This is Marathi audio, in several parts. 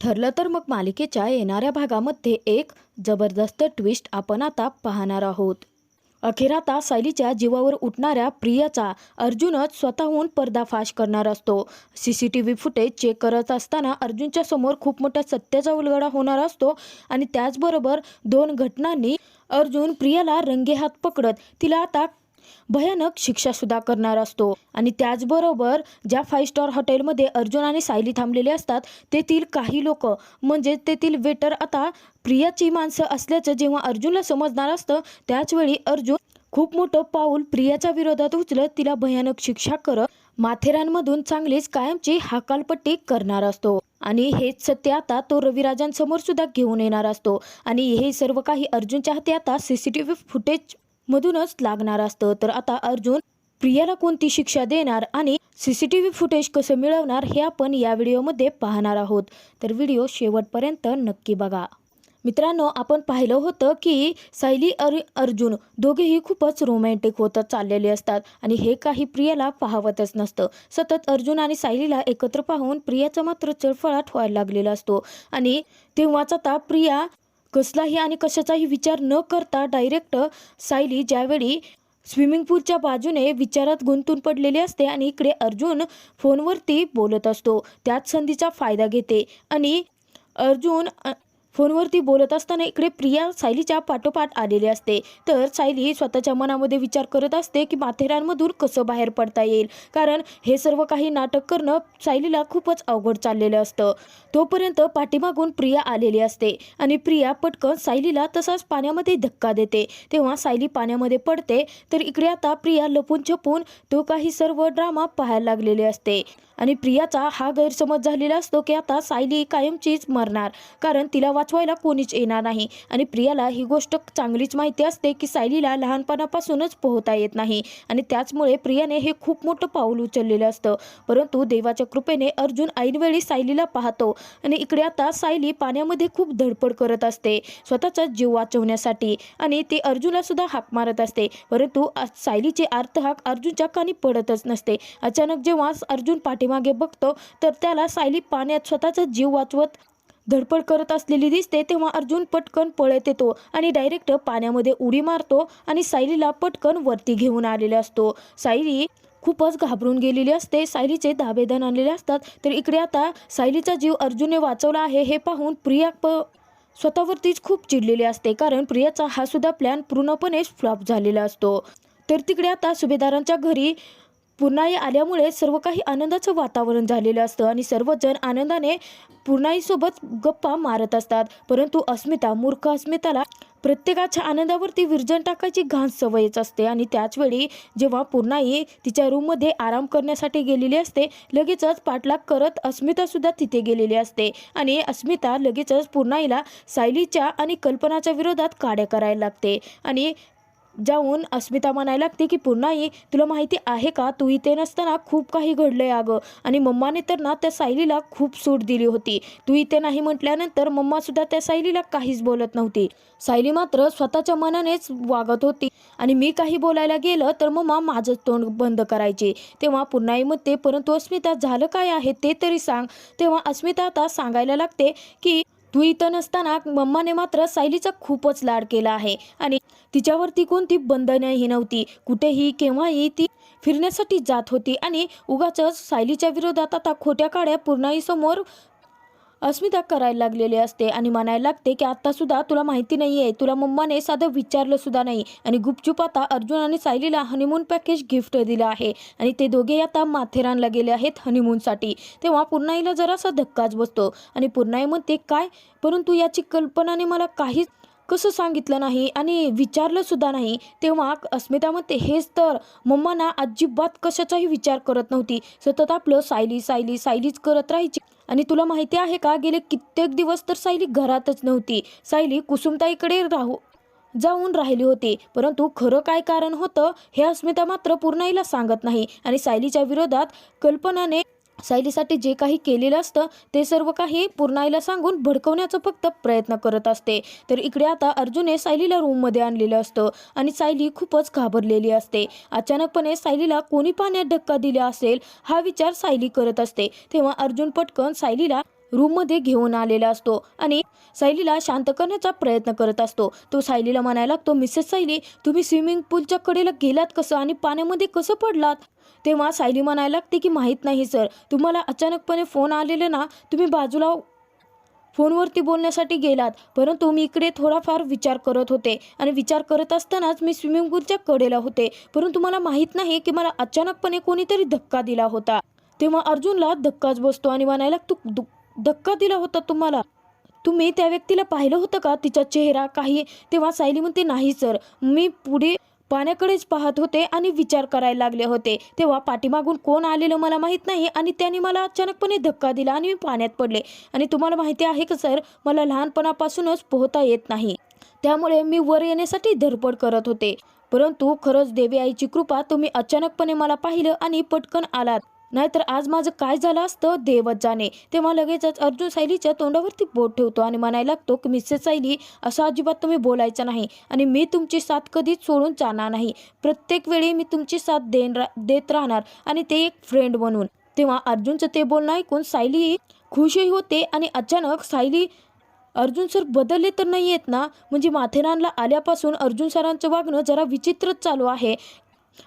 ठरलं तर मग मालिकेच्या येणाऱ्या भागामध्ये एक जबरदस्त ट्विस्ट आपण आता पाहणार आहोत. अखेर आता सायलीच्या जीवावर उठणाऱ्या प्रियाचा अर्जुनच स्वतःहून पर्दाफाश करणार असतो. C C T V footage check करत असताना अर्जुनच्या समोर खूप मोठ्या सत्याचा उलगडा होणार असतो आणि त्याचबरोबर दोन घटनांनी अर्जुन प्रियाला रंगेहात पकडत तिला आता भयानक शिक्षा सुद्धा करणार असतो. आणि त्याचबरोबर ज्या फाईव्ह स्टार हॉटेलमध्ये अर्जुन आणि सायली थांबलेले असतात तेथील काही लोक म्हणजे तेथील वेटर आता प्रियाची माणसं असल्याचं जेव्हा अर्जुनला समजणार असतं त्याचवेळी अर्जुन खूप मोठं पाऊल प्रियाच्या विरोधात उचलत तिला भयानक शिक्षा करत माथेरानमधून चांगलीच कायमची हाकालपट्टी करणार असतो. आणि हेच सत्य आता तो रविराजांसमोर सुद्धा घेऊन येणार असतो. आणि हे सर्व काही अर्जुनच्या हाती आता C C T V footage मधूनच लागणार असतं. तर आता अर्जुन प्रियाला कोणती शिक्षा देणार आणि C C T V footage कसं मिळवणार हे आपण या व्हिडिओमध्ये पाहणार आहोत. तर व्हिडिओ शेवटपर्यंत नक्की बघा. मित्रांनो आपण पाहिलं होतं की सायली अर अर्जुन दोघेही खूपच रोमॅन्टिक होत चाललेले असतात आणि हे काही प्रियाला पाहवतच नसतं. सतत अर्जुन आणि सायलीला एकत्र पाहून प्रियाचा मात्र चळफळाट व्हायला लागलेला असतो. आणि तेव्हाच आता प्रिया कसलाही आणि कशाचाही विचार न करता डायरेक्ट सायली ज्यावेळी स्विमिंग पूलच्या बाजूने विचारात गुंतून पडलेली असते आणि इकडे अर्जुन फोनवरती बोलत असतो. त्याच संधीचा फायदा घेते आणि अर्जुन फोनवरती बोलत असताना इकडे प्रिया सायलीच्या पाठोपाठ आलेली असते. तर सायली स्वतःच्या मनामध्ये विचार करत असते की माथेरानमधून कसं बाहेर पडता येईल. कारण हे सर्व काही नाटक करणं सायलीला खूपच अवघड चाललेलं असतं. तोपर्यंत पाठीमागून प्रिया आलेली असते आणि प्रिया पटकन सायलीला तसाच पाण्यामध्ये धक्का देते. तेव्हा सायली पाण्यामध्ये पडते. तर इकडे आता प्रिया लपून छपून तो काही सर्व ड्रामा पाहायला लागलेले असते. आणि प्रियाचा हा गैरसमज झालेला असतो की आता सायली कायमचीच मरणार. कारण तिला वाचवायला कोणीच येणार नाही. आणि प्रियाला ही गोष्ट चांगलीच माहिती असते की सायलीला लहानपणापासूनच पोहता येत नाही. आणि त्याचमुळे प्रियाने हे खूप मोठं पाऊल उचललेलं असतं. परंतु देवाच्या कृपेने अर्जुन ऐनवेळी सायलीला पाहतो. आणि इकडे आता सायली पाण्यामध्ये खूप धडपड करत असते. स्वतःचा जीव वाचवण्यासाठी. आणि ती अर्जुनला सुद्धा हाक मारत असते. परंतु सायलीचे सायलीचे अर्थहाक अर्जुनच्या कानी पडतच नसते. अचानक जेव्हा अर्जुन पाठीमागे बघतो तर त्याला सायली पाण्यात स्वतःचा जीव वाचवत धडपड करत असलेली दिसते तेव्हा अर्जुन पटकन पळत येतो आणि डायरेक्ट पाण्यामध्ये उडी मारतो आणि सायलीला पटकन वरती घेऊन आलेला असतो. सायली खूपच घाबरून गेलेली असते सायलीचे दाबेदन आलेले असतात तर इकडे आता सायलीचा जीव अर्जुनने वाचवला आहे हे पाहून प्रिया प स्वतःवरतीच खूप चिडलेली असते कारण प्रियाचा हा सुद्धा प्लॅन पूर्णपणे फ्लॉप झालेला असतो. तर तिकडे आता सुभेदारांच्या घरी पूर्णाई आल्यामुळे सर्व काही आनंदाचं वातावरण झालेलं असतं आणि सर्वजण आनंदाने पूर्णाईसोबत गप्पा मारत असतात. परंतु अस्मिता मूर्ख अस्मिताला प्रत्येकाच्या आनंदावरती विरजण टाकायची घाण सवयच असते आणि त्याचवेळी जेव्हा पूर्णाई तिच्या रूममध्ये आराम करण्यासाठी गेलेली असते लगेचच पाठलाग करत अस्मितासुद्धा तिथे गेलेली असते आणि अस्मिता लगेचच पूर्णाईला सायलीच्या आणि कल्पनाच्या विरोधात काड्या करायला लागते आणि जाऊन अस्मिता म्हणायला लागते की पुन्हा ये तुला माहिती आहे का? तू इथे नसताना खूप काही घडलंय अगं. आणि मम्माने तर ना त्या सायलीला खूप सूट दिली होती. तू इथे नाही म्हटल्यानंतर मम्मा सुद्धा त्या सायलीला काहीच बोलत नव्हती. सायली मात्र स्वतःच्या मनानेच वागत होती. आणि मी काही बोलायला गेलं तर मम्मा माझं तोंड बंद करायचे. तेव्हा पुन्हा म्हणते परंतु अस्मिता झालं काय आहे ते तरी सांग. तेव्हा अस्मिता आता सांगायला लागते की तू इथं नसताना मम्माने मात्र सायलीचा खूपच लाड केला आहे. आणि तिच्यावरती कोणती बंधनही नव्हती. कुठेही केव्हाही ती फिरण्यासाठी जात होती. आणि उगाच सायलीच्या विरोधात आता खोट्या काड्या पूर्णाई समोर अस्मिता करायला लागलेली असते आणि म्हणायला लागते की आत्तासुद्धा तुला माहिती नाही आहे तुला मम्माने साधं विचारलंसुद्धा नाही. आणि गुपचूप आता अर्जुन आणि सायलीला हनीमून पॅकेज गिफ्ट दिलं आहे. आणि ते दोघे आता माथेरानला गेले आहेत हनीमूनसाठी तेव्हा पूर्णाईला जरासा धक्काच बसतो. आणि पूर्णाई म्हणते काय? परंतु याची कल्पनाने मला काहीच कसं सांगितलं नाही आणि विचारलं सुद्धा नाही तेव्हा अस्मिता म्हणते हेच तर. मम्माना अजिबात कशाचाही विचार करत नव्हती. सतत आपलं सायली सायली सायलीच करत राहायची. आणि तुला माहिती आहे का गेले कित्येक दिवस तर सायली घरातच नव्हती. सायली कुसुमताईकडे राहू जाऊन राहिली होती. परंतु खरं काय कारण होतं हे अस्मिता मात्र पूर्णाईला सांगत नाही आणि सायलीच्या विरोधात कल्पनाने सायलीसाठी जे काही केलेलं असतं ते सर्व काही पूर्णाईला सांगून भडकवण्याचा फक्त प्रयत्न करत असते. तर इकडे आता अर्जुनने सायलीला रूममध्ये आणलेलं असतं आणि सायली खूपच घाबरलेली असते. अचानकपणे सायलीला कोणी पाण्यात धक्का दिला असेल हा विचार सायली करत असते. तेव्हा अर्जुन पटकन सायलीला रूममध्ये घेऊन आलेला असतो आणि सायलीला शांत करण्याचा प्रयत्न करत असतो. तो सायलीला म्हणायला लागतो मिसेस सायली तुम्ही स्विमिंग पूलच्या कडेला गेलात कसं आणि पाण्यामध्ये कसं पडलात? तेव्हा सायली म्हणायला लागते की माहीत नाही सर. तुम्हाला अचानकपणे फोन आलेले ना तुम्ही बाजूला फोनवरती बोलण्यासाठी गेलात. परंतु मी इकडे थोडाफार विचार करत होते आणि विचार करत असतानाच मी स्विमिंग पूलच्या कडेला होते. परंतु मला माहीत नाही की मला अचानकपणे कोणीतरी धक्का दिला होता. तेव्हा अर्जुनला धक्काच बसतो आणि म्हणायला तू दु- धक्का दिला होता तुम्हाला? तुम्ही त्या व्यक्तीला पाहिलं होतं का? तिचा चेहरा काही तेव्हा सायली म्हणते नाही सर. मी पुढे पाण्याकडेच पाहत होते आणि विचार करायला लागले होते. तेव्हा पाठीमागून कोण आलेलं मला माहीत नाही आणि त्याने मला अचानकपणे धक्का दिला आणि मी पाण्यात पडले. आणि तुम्हाला माहिती आहे का सर? मला लहानपणापासूनच पोहता येत नाही. त्यामुळे मी वर येण्यासाठी धडपड करत होते. परंतु खरंच देवी आईची कृपा तुम्ही अचानकपणे मला पाहिलं आणि पटकन आलात. नाहीतर आज माझं काय झालं असतं? देवच जाणे. तेव्हा लगेचच अर्जुन सायलीच्या तोंडावरती बोट ठेवतो आणि म्हणायला लागतो की मिसेस सायली असं अजिबात तुम्ही बोलायचं नाही आणि मी तुमची साथ कधीच सोडून जाणार नाही. प्रत्येक वेळी मी तुमची साथ देन रा देत राहणार आणि ते एक फ्रेंड म्हणून तेव्हा अर्जुनचं ते बोलणं ऐकून सायली खुशही होते आणि अचानक सायली अर्जुन सर बदलले तर नाही आहेत ना? म्हणजे माथेरानला आल्यापासून अर्जुन सरांचं वागणं जरा विचित्रच चालू आहे.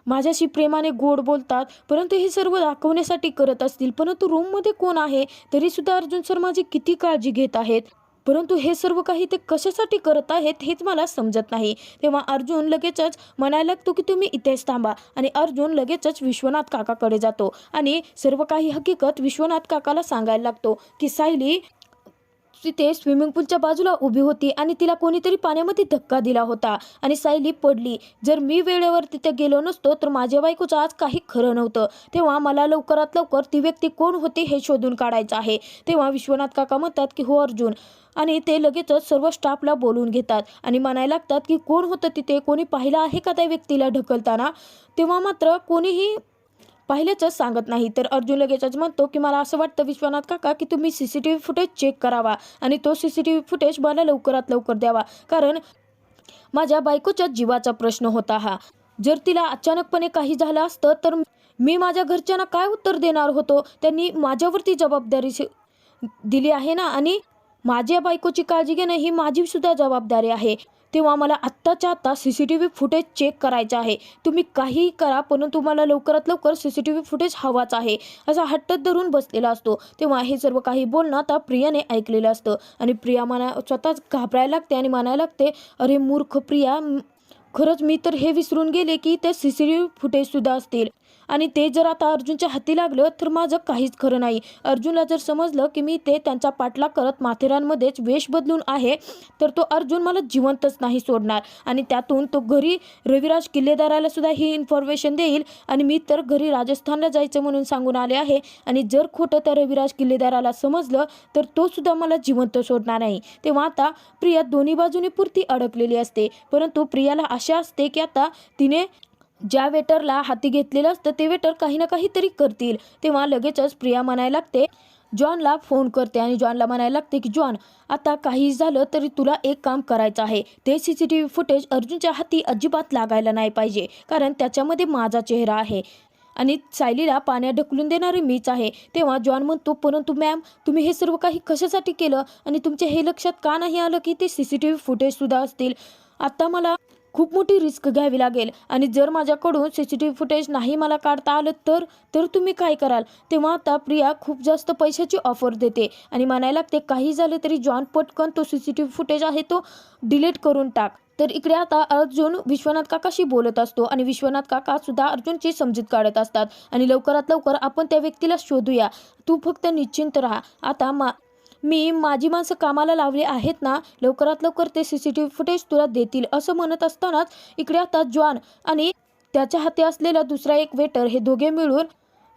माझ्याशी प्रेमाने गोड बोलतात परंतु हे सर्व दाखवण्यासाठी करत असतील. परंतु रूममध्ये कोण आहे तरीसुद्धा अर्जुन सर माझी किती काळजी घेत आहेत. परंतु हे सर्व काही ते कशासाठी करत आहेत हेच मला समजत नाही. तेव्हा अर्जुन लगेचच म्हणायला लागतो की तुम्ही इथेच थांबा आणि अर्जुन लगेचच विश्वनाथ काकाकडे जातो आणि सर्व काही हकीकत विश्वनाथ काकाला सांगायला लागतो की सायली तिथे स्विमिंग पूलच्या बाजूला उभी होती आणि तिला कोणीतरी पाण्यामध्ये धक्का दिला होता आणि सायली पडली. जर मी वेळेवर तिथे गेलो नसतो तर माझ्या बायकोचं आज काही खरं नव्हतं. तेव्हा मला लवकरात लवकर ती व्यक्ती कोण होती हे शोधून काढायचं आहे. तेव्हा विश्वनाथ काका म्हणतात की हो अर्जुन. आणि ते लगेचच सर्व स्टाफला बोलून घेतात आणि म्हणायला लागतात की कोण होतं तिथे? कोणी पाहिलं आहे का त्या व्यक्तीला ढकलताना? तेव्हा मात्र कोणीही पाहिलेच सांगत नाही. तर अर्जुन लगेचच म्हणतो की मला असं वाटतं विश्वनाथ काका की तुम्ही C C T V footage check करावा आणि तो C C T V footage मला लवकरात लवकर द्यावा. कारण माझ्या बायकोच्या जीवाचा प्रश्न होता हा. जर तिला अचानकपणे काही झालं असतं तर मी माझ्या घरच्यांना काय उत्तर देणार होतो? त्यांनी माझ्यावरती जबाबदारी दिली आहे ना? आणि माझ्या बायकोची काळजी घेणं ही माझी सुद्धा जबाबदारी आहे. तेव्हा मला आत्ताच्या आत्ता C C T V footage check करायचं आहे. तुम्ही काहीही करा परंतु मला लवकरात लवकर C C T V footage हवाच आहे असा हट्ट धरून बसलेला असतो. तेव्हा हे सर्व काही बोलणं आता प्रियाने ऐकलेलं असतं. आणि प्रिया मना स्वतःच घाबरायला लागते आणि म्हणायला लागते अरे मूर्ख प्रिया खरंच मी तर हे विसरून गेले की ते सी सी टी व्ही फुटेजसुद्धा असतील. आणि ते जर आता अर्जुनच्या हाती लागलं तर माझं काहीच खरं नाही. अर्जुनला जर समजलं की मी ते त्यांचा पाठलाग करत माथेरानमध्येच वेश बदलून आहे तर तो अर्जुन मला जिवंतच नाही सोडणार. आणि त्यातून तो घरी रविराज किल्लेदाराला सुद्धा ही इन्फॉर्मेशन देईल आणि मी तर घरी राजस्थानला जायचं म्हणून सांगून आले आहे. आणि जर खोटं त्या रविराज किल्लेदाराला समजलं तर तो सुद्धा मला जिवंत सोडणार नाही. तेव्हा आता प्रिया दोन्ही बाजूने पुरती अडकलेली असते. परंतु प्रियाला आशा असते की आता तिने ज्या वेटरला हाती घेतलेलं असतं ते वेटर काही ना काहीतरी करतील. तेव्हा लगेचच प्रिया म्हणायला लागते जॉनला फोन करते आणि जॉनला म्हणायला लागते की जॉन आता काही झालं तरी तुला एक काम करायचं आहे. ते C C T V footage अर्जुनच्या हाती अजिबात लागायला नाही पाहिजे कारण त्याच्यामध्ये माझा चेहरा आहे. आणि सायलीला पाण्यात ढकलून देणारे मीच आहे. तेव्हा जॉन म्हणतो परंतु मॅम तुम्ही हे सर्व काही कशासाठी केलं? आणि तुमच्या हे लक्षात का नाही आलं की ते सी सी टी व्ही फुटेजसुद्धा असतील? आता मला खूप मोठी रिस्क घ्यावी लागेल. आणि जर माझ्याकडून C C T V footage नाही मला काढता आलं तर तर तुम्ही काय कराल? तेव्हा आता प्रिया खूप जास्त पैशाची ऑफर देते. आणि म्हणायला लागते काही झालं तरी जॉन पटकन तो C C T V footage आहे तो डिलीट करून टाक. तर इकडे आता अर्जुन विश्वनाथ काकाशी बोलत असतो. आणि विश्वनाथ काका सुद्धा अर्जुनची समजूत काढत असतात. आणि लवकरात लवकर आपण त्या व्यक्तीला शोधूया. तू फक्त निश्चिंत राहा. आता मा मी माझी माणसं कामाला लावली आहेत ना लवकरात लवकर ते C C T V footage तुला देतील असं म्हणत असतानाच इकडे आता जॉन आणि त्याच्या हाती असलेला दुसरा एक वेटर हे दोघे मिळून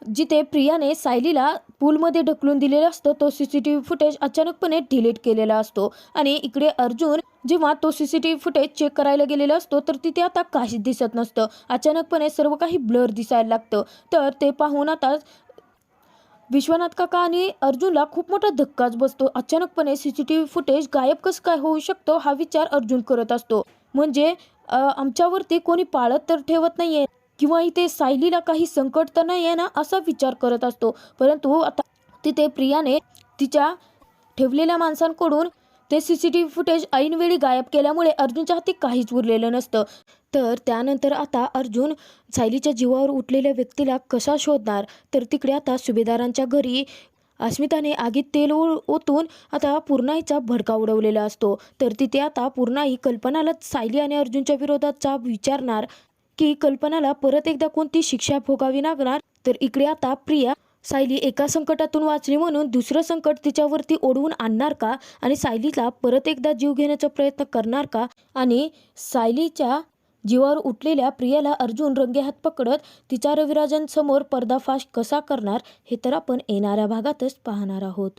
जिथे प्रियाने सायलीला पूलमध्ये ढकलून दिलेलं असतं तो C C T V footage अचानकपणे डिलीट केलेला असतो. आणि इकडे अर्जुन जेव्हा तो C C T V footage check करायला गेलेला असतो तर तिथे आता काहीच दिसत नसतं. अचानकपणे सर्व काही ब्लर दिसायला लागतं. तर ते पाहून आता विश्वनाथ काका आणि अर्जुनला खूप मोठा धक्काच बसतो. अचानकपणे C C T V footage गायब कसं काय होऊ शकतो हा विचार अर्जुन करत असतो. म्हणजे आमच्यावरती कोणी पाळत तर ठेवत नाहीये किंवा इथे सायलीला काही संकट तर नाही आहे ना असा विचार करत असतो. परंतु आता तिथे प्रियाने तिच्या ठेवलेल्या माणसांकडून ते C C T V footage ऐनवेळी गायब केल्यामुळे अर्जुनच्या हाती काहीच उरलेलं नसतं. तर त्यानंतर आता अर्जुन सायलीच्या जीवावर उठलेल्या व्यक्तीला कसा शोधणार? तर तिकडे आता सुभेदारांच्या घरी अस्मिताने आगीत तेल ओ ओतून आता पूर्णाईचा भडका उडवलेला असतो. तर तिथे आता पूर्णाई कल्पनाला सायली आणि अर्जुनच्या विरोधातचा विचारणार की कल्पनाला परत एकदा कोणती शिक्षा भोगावी लागणार? तर इकडे आता प्रिया सायली एका संकटातून वाचली म्हणून दुसरं संकट तिच्यावरती ओढवून आणणार का? आणि सायलीला परत एकदा जीव घेण्याचा प्रयत्न करणार का? आणि सायलीच्या जीवावर उठलेल्या प्रियाला अर्जुन रंगेहात पकडत तिच्या रविराजांसमोर पर्दाफाश कसा करणार हे तर आपण येणाऱ्या भागातच पाहणार आहोत.